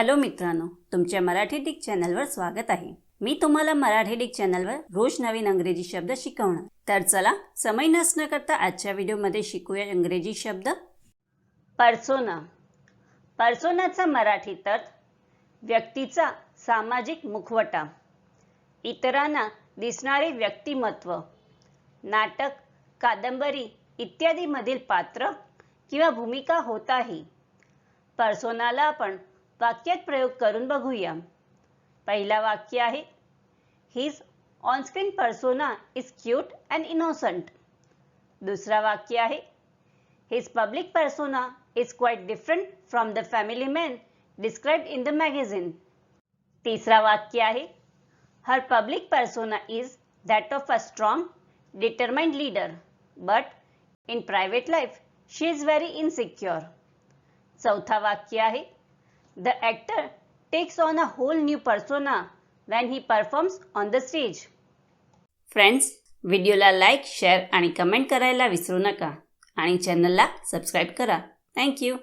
Hello मित्रांनो तुमच्या Marathi Dick चॅनलवर स्वागत आहे. मी तुम्हाला मराठी डिक चॅनलवर रोज नवीन अंग्रेजी शब्द शिकवणार. तर चला समय नसणं करता आजच्या व्हिडिओमध्ये शिकूया इंग्रजी शब्द. पर्सोना पर्सोनाचा मराठी अर्थ व्यक्तीचा सामाजिक मुखवटा. इतरांना दिसणारे व्यक्तिमत्व नाटक कादंबरी इत्यादीमधील पात्र किंवा भूमिका होताही पर्सोनाला आपण वाक्यात प्रयोग करून बघूया. पहिला वाक्य आहे his onscreen persona is cute and innocent दुसरा वाक्य आहे his public persona is quite different from the family man describe in the magazine तिसरा वाक्य आहे her public persona is that of a strong determined leader but in private life she is very insecure चौथा वाक्य आहे the actor takes on a whole new persona when he performs on the stage friends व्हिडिओला like share आणि comment करायला विसरू नका. आणि चॅनलला सबस्क्राईब करा. थँक्यू